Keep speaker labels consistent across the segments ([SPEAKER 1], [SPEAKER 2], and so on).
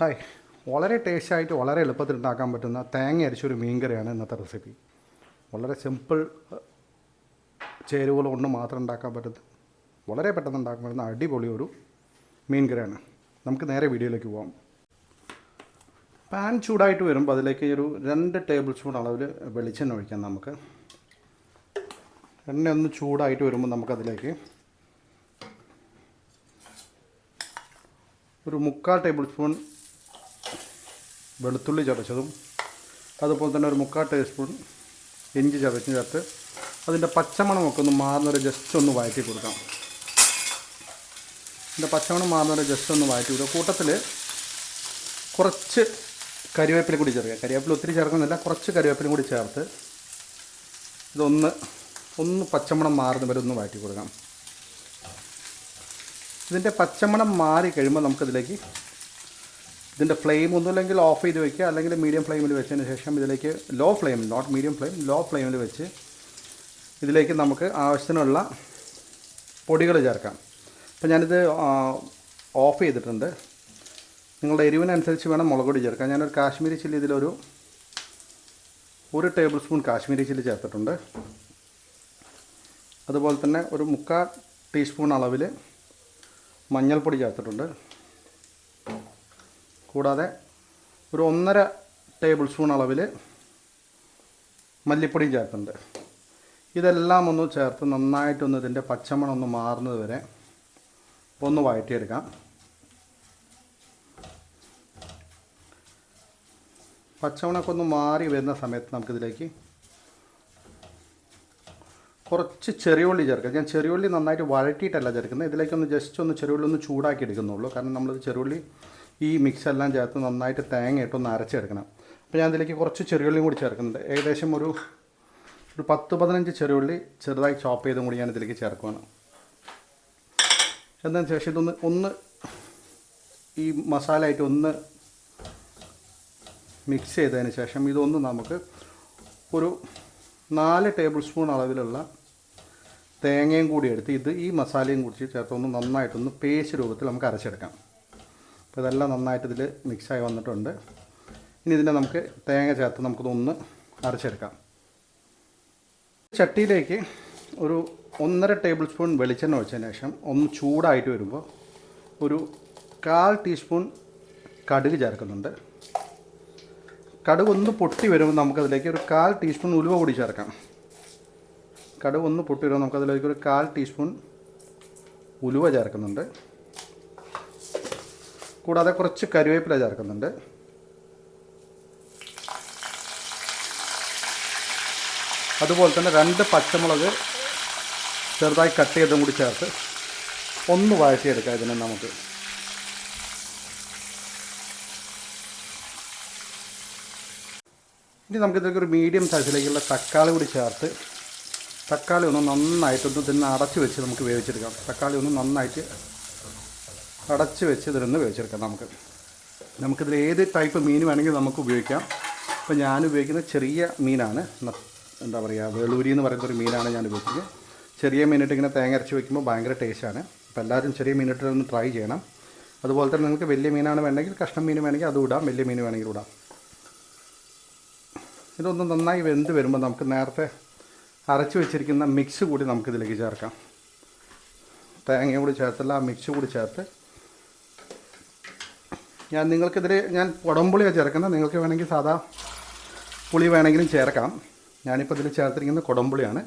[SPEAKER 1] Hi. വളരെ ടേസ്റ്റായിട്ട് വളരെ എളുപ്പത്തിൽ ഉണ്ടാക്കാൻ പറ്റുന്ന തേങ്ങ അരിച്ചൊരു മീൻകറിയാണ് ഇന്നത്തെ റെസിപ്പി. വളരെ സിമ്പിൾ ചേരുവകൾ കൊണ്ട് മാത്രം ഉണ്ടാക്കാൻ പറ്റുന്ന വളരെ പെട്ടെന്ന് ഉണ്ടാക്കാൻ പറ്റുന്ന അടിപൊളി ഒരു മീൻകറിയാണ്. നമുക്ക് നേരെ വീഡിയോയിലേക്ക് പോകാം പാൻ ചൂടായിട്ട് വരുമ്പോൾ അതിലേക്ക് ഒരു രണ്ട് ടേബിൾ സ്പൂൺ അളവിൽ വെളിച്ചെണ്ണ ഒഴിക്കാം നമുക്ക്. എണ്ണ ഒന്ന് ചൂടായിട്ട് വരുമ്പോൾ നമുക്കതിലേക്ക് ഒരു മുക്കാൽ ടേബിൾ സ്പൂൺ വെളുത്തുള്ളി ചതച്ചതും അതുപോലെ തന്നെ ഒരു മുക്കാൽ ടീസ്പൂൺ ഇഞ്ചി ചതച്ച് ചേർത്ത് അതിന്റെ പച്ചമണമൊക്കെ ഒന്ന് മാറുന്നവരെ ജസ്റ്റ് ഒന്ന് വഴറ്റി കൊടുക്കാം. ഇതിന്റെ പച്ചമണം മാറുന്നവരെ ജസ്റ്റ് ഒന്ന് വഴറ്റി കൊടുക്കുക കൂട്ടത്തിൽ കുറച്ച് കരിവേപ്പില കൂടി ചേർക്കുക കരിവേപ്പില ഒത്തിരി ചേർക്കുന്നില്ല. കുറച്ച് കരിവേപ്പിലും കൂടി ചേർത്ത് ഇതൊന്ന് ഒന്ന് പച്ചമണം മാറുന്ന വരെ ഒന്ന് വഴറ്റി കൊടുക്കാം. ഇതിന്റെ പച്ചമണം മാറി കഴിയുമ്പോൾ നമുക്കിതിലേക്ക് ഇതിന്റെ ഫ്ലെയിം ഒന്നുമില്ലെങ്കിൽ ഓഫ് ചെയ്ത് വെക്കുക. അല്ലെങ്കിൽ മീഡിയം ഫ്ലെയിമിൽ വെച്ചതിന് ശേഷം ഇതിലേക്ക് low flame not medium flame low ഫ്ലെയിമിൽ വെച്ച് ഇതിലേക്ക് നമുക്ക് ആവശ്യത്തിനുള്ള പൊടികൾ ചേർക്കാം. അപ്പോൾ ഞാനിത് ഓഫ് ചെയ്തിട്ടുണ്ട്. നിങ്ങളുടെ എരിവിനനുസരിച്ച് വേണം മുളക് പൊടി ചേർക്കാം ഞാനൊരു കാശ്മീരി ചില്ലി ഇതിലൊരു ഒരു ടേബിൾ സ്പൂൺ കാശ്മീരി ചില്ലി ചേർത്തിട്ടുണ്ട്. അതുപോലെ തന്നെ ഒരു മുക്കാൽ ടീസ്പൂൺ അളവിൽ മഞ്ഞൾപ്പൊടി ചേർത്തിട്ടുണ്ട്. കൂടാതെ ഒരു ഒന്നര ടേബിൾ സ്പൂൺ അളവിൽ മല്ലിപ്പൊടിയും ചേർത്തുണ്ട് ഇതെല്ലാം ഒന്ന് ചേർത്ത് നന്നായിട്ടൊന്ന് ഇതിന്റെ പച്ചമണം ഒന്ന് മാറുന്നത് വരെ ഒന്ന് വഴറ്റിയെടുക്കാം. പച്ചമണമൊക്കെ ഒന്ന് മാറി വരുന്ന സമയത്ത് നമുക്കിതിലേക്ക് കുറച്ച് ചെറിയുള്ളി ചേർക്കാം. ഞാൻ ചെറിയുള്ളി നന്നായിട്ട് വഴറ്റിയിട്ടല്ല ചേർക്കുന്നത്. ഇതിലേക്കൊന്ന് ജസ്റ്റ് ഒന്ന് ചെറിയുള്ളി ഒന്ന് ചൂടാക്കി എടുക്കുന്നുള്ളൂ. കാരണം നമ്മളിത് ചെറിയുള്ളി ഈ മിക്സ് എല്ലാം ചേർത്ത് നന്നായിട്ട് തേങ്ങ ഇട്ടൊന്ന് അരച്ചെടുക്കണം. അപ്പോൾ ഞാൻ അതിലേക്ക് കുറച്ച് ചെറിയുള്ളിയും കൂടി ചേർക്കുന്നുണ്ട്. ഏകദേശം ഒരു ഒരു പത്ത് പതിനഞ്ച് ചെറിയുള്ളി ചെറുതായി ചോപ്പ് ചെയ്തും കൂടി ഞാൻ ഇതിലേക്ക് ചേർക്കുവാണ്. എന്നതിന് ശേഷം ഇതൊന്ന് ഒന്ന് ഈ മസാല ആയിട്ട് ഒന്ന് മിക്സ് ചെയ്തതിന് ശേഷം ഇതൊന്ന് നമുക്ക് ഒരു നാല് ടേബിൾ സ്പൂൺ അളവിലുള്ള തേങ്ങയും കൂടി എടുത്ത് ഇത് ഈ മസാലയും കൂടി ചേർത്തൊന്ന് നന്നായിട്ടൊന്ന് പേസ്റ്റ് രൂപത്തിൽ നമുക്ക് അരച്ചെടുക്കാം. അപ്പോൾ ഇതെല്ലാം നന്നായിട്ട് ഇതിൽ മിക്സായി വന്നിട്ടുണ്ട്. ഇനി ഇതിനെ നമുക്ക് തേങ്ങ ചേർത്ത് നമുക്കിതൊന്ന് അരച്ചെടുക്കാം. ചട്ടിയിലേക്ക് ഒരു ഒന്നര ടേബിൾ സ്പൂൺ വെളിച്ചെണ്ണ ഒഴിച്ചതിന് ശേഷം ഒന്ന് ചൂടായിട്ട് വരുമ്പോൾ ഒരു കാൽ ടീസ്പൂൺ കടുക് ചേർക്കുന്നുണ്ട്. കടുക് ഒന്ന് പൊട്ടി വരുമ്പോൾ നമുക്കതിലേക്ക് ഒരു കാൽ ടീസ്പൂൺ ഉലുവ കൂടി ചേർക്കാം. കടുക് ഒന്ന് പൊട്ടി വരുമ്പോൾ നമുക്കതിലേക്ക് ഒരു കാൽ ടീസ്പൂൺ ഉലുവ ചേർക്കുന്നുണ്ട്. കൂടാതെ കുറച്ച് കരുവേപ്പില ചേർക്കുന്നുണ്ട്. അതുപോലെ തന്നെ രണ്ട് പച്ചമുളക് ചെറുതായി കട്ട് ചെയ്തും കൂടി ചേർത്ത് ഒന്ന് വഴറ്റിയെടുക്കാം ഇതിനെ നമുക്ക്. ഇനി നമുക്കിതിലേക്ക് ഒരു മീഡിയം സൈസിലേക്കുള്ള തക്കാളി കൂടി ചേർത്ത് തക്കാളി ഒന്ന് നന്നായിട്ടൊന്ന് ഇതിന് അടച്ച് വെച്ച് നമുക്ക് വേവിച്ചെടുക്കാം. തക്കാളി ഒന്ന് നന്നായിട്ട് അടച്ച് വെച്ച് ഇതിലൊന്ന് വേവിച്ചെടുക്കാം നമുക്ക്. നമുക്കിതിൽ ഏത് ടൈപ്പ് മീൻ വേണമെങ്കിൽ നമുക്ക് ഉപയോഗിക്കാം. അപ്പോൾ ഞാൻ ഉപയോഗിക്കുന്ന ചെറിയ മീനാണ്. എന്താ പറയുക വേളൂരി എന്ന് പറയുന്ന ഒരു മീനാണ് ഞാൻ ഉപയോഗിക്കുന്നത്. ചെറിയ മീനിട്ട് ഇങ്ങനെ തേങ്ങ അരച്ച് വയ്ക്കുമ്പോൾ ഭയങ്കര ടേസ്റ്റാണ് അപ്പോൾ എല്ലാവരും ചെറിയ മീനിട്ട് ഒന്ന് ട്രൈ ചെയ്യണം. അതുപോലെ തന്നെ നിങ്ങൾക്ക് വലിയ മീനാണ് വേണമെങ്കിൽ കഷ്ണം മീൻ വേണമെങ്കിൽ അതും ഇടാം വലിയ മീൻ വേണമെങ്കിൽ ഇടാം ഇതൊന്ന് നന്നായി വെന്ത് വരുമ്പോൾ നമുക്ക് നേരത്തെ അരച്ച് വെച്ചിരിക്കുന്ന മിക്സ് കൂടി നമുക്കിതിലേക്ക് ചേർക്കാം. തേങ്ങയും കൂടി ചേർത്തല്ല ആ മിക്സ് കൂടി ചേർത്ത് ഞാൻ നിങ്ങൾക്കിതിൽ ഞാൻ കുടംപുളിയാണ് ചേർക്കുന്നത്. നിങ്ങൾക്ക് വേണമെങ്കിൽ സാധാ പുളി വേണമെങ്കിലും ചേർക്കാം. ഞാനിപ്പോൾ ഇതിൽ ചേർത്തിരിക്കുന്നത് കുടംപുളിയാണ്.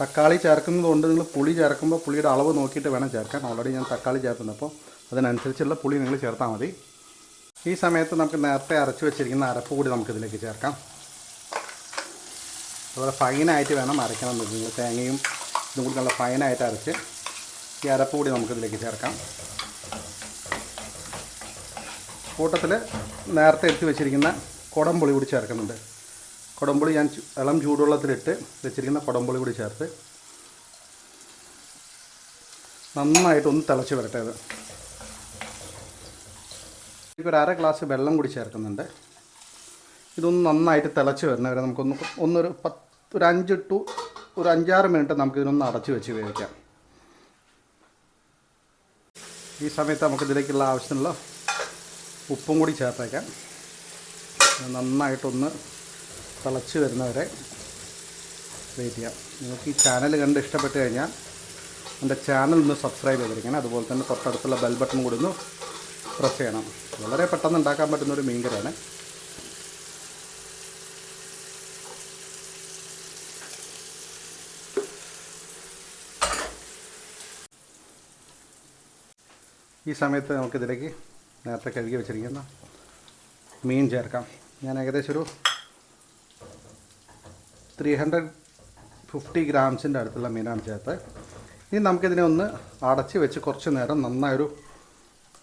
[SPEAKER 1] തക്കാളി ചേർക്കുന്നതുകൊണ്ട് നിങ്ങൾ പുളി ചേർക്കുമ്പോൾ പുളിയുടെ അളവ് നോക്കിയിട്ട് വേണം ചേർക്കാൻ. ഓൾറെഡി ഞാൻ തക്കാളി ചേർത്തുന്നപ്പോൾ അതിനനുസരിച്ചുള്ള പുളി നിങ്ങൾ ചേർത്താൽ മതി. ഈ സമയത്ത് നമുക്ക് നേരത്തെ അരച്ചു വെച്ചിരിക്കുന്ന അരപ്പ് കൂടി നമുക്ക് ഇതിലേക്ക് ചേർക്കാം. അതുപോലെ ഫൈനായിട്ട് വേണം അരയ്ക്കണം നിങ്ങൾ തേങ്ങയും ഇതും കൂടി നല്ല ഫൈനായിട്ട് അരച്ച് ഈ അരപ്പ് കൂടി നമുക്ക് ഇതിലേക്ക് ചേർക്കാം. കൂട്ടത്തിൽ നേരത്തെ എടുത്തു വെച്ചിരിക്കുന്ന കുടംപുളി കൂടി ചേർക്കുന്നുണ്ട്. കുടംപുളി ഞാൻ ഇളം ചൂടുവെള്ളത്തിലിട്ട് വെച്ചിരിക്കുന്ന കുടംപുളി കൂടി ചേർത്ത് നന്നായിട്ടൊന്ന് തിളച്ച് വരട്ടെ അത്. ഒരു അര ഗ്ലാസ് വെള്ളം കൂടി ചേർക്കുന്നുണ്ട്. ഇതൊന്ന് നന്നായിട്ട് തിളച്ച് വരുന്ന വരെ നമുക്കൊന്ന് ഒന്നൊരു പത്ത് ഒരു അഞ്ച് ടു ഒരു അഞ്ചാറ് മിനിറ്റ് നമുക്ക് ഇതിനൊന്ന് അടച്ച് വെച്ച് വേവിക്കാം ഈ സമയത്ത് നമുക്ക് ഇതിലേക്കുള്ള ആവശ്യമുള്ള ഉപ്പും കൂടി ചേർത്തേക്കാം. നന്നായിട്ടൊന്ന് തിളച്ച് വരുന്നവരെ വെയിറ്റ് ചെയ്യാം. നിങ്ങൾക്ക് ഈ ചാനൽ കണ്ട് ഇഷ്ടപ്പെട്ട് കഴിഞ്ഞാൽ എന്റെ ചാനൽ ഒന്ന് സബ്സ്ക്രൈബ് ചെയ്തിരിക്കണം. അതുപോലെ തന്നെ തൊട്ടടുത്തുള്ള ബെൽ ബട്ടൺ കൂടി ഒന്ന് പ്രസ് ചെയ്യണം. വളരെ പെട്ടെന്ന് ഉണ്ടാക്കാൻ പറ്റുന്ന ഒരു മീൻകറിയാണ്. ഈ സമയത്ത് നമുക്കിതിലേക്ക് നേരത്തെ കഴുകി വെച്ചിരിക്കുന്ന മീൻ ചേർക്കാം. ഞാൻ ഏകദേശം ഒരു ത്രീ ഹൺഡ്രഡ് ഫിഫ്റ്റി ഗ്രാംസിന്റെ അടുത്തുള്ള മീനാണ് ചേർത്തത് ഇനി നമുക്കിതിനെ ഒന്ന് അടച്ച് വെച്ച് കുറച്ച് നേരം നന്നായൊരു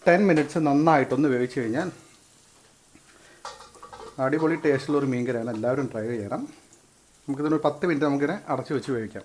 [SPEAKER 1] ടെൻ മിനിറ്റ്സ് നന്നായിട്ടൊന്ന് വേവിച്ച് കഴിഞ്ഞാൽ അടിപൊളി ടേസ്റ്റുള്ളൊരു മീൻ കറിയാണ് എല്ലാവരും ട്രൈ ചെയ്യണം. നമുക്കിതിനൊരു പത്ത് മിനിറ്റ് നമുക്കിതിനെ അടച്ച് വെച്ച് വേവിക്കാം.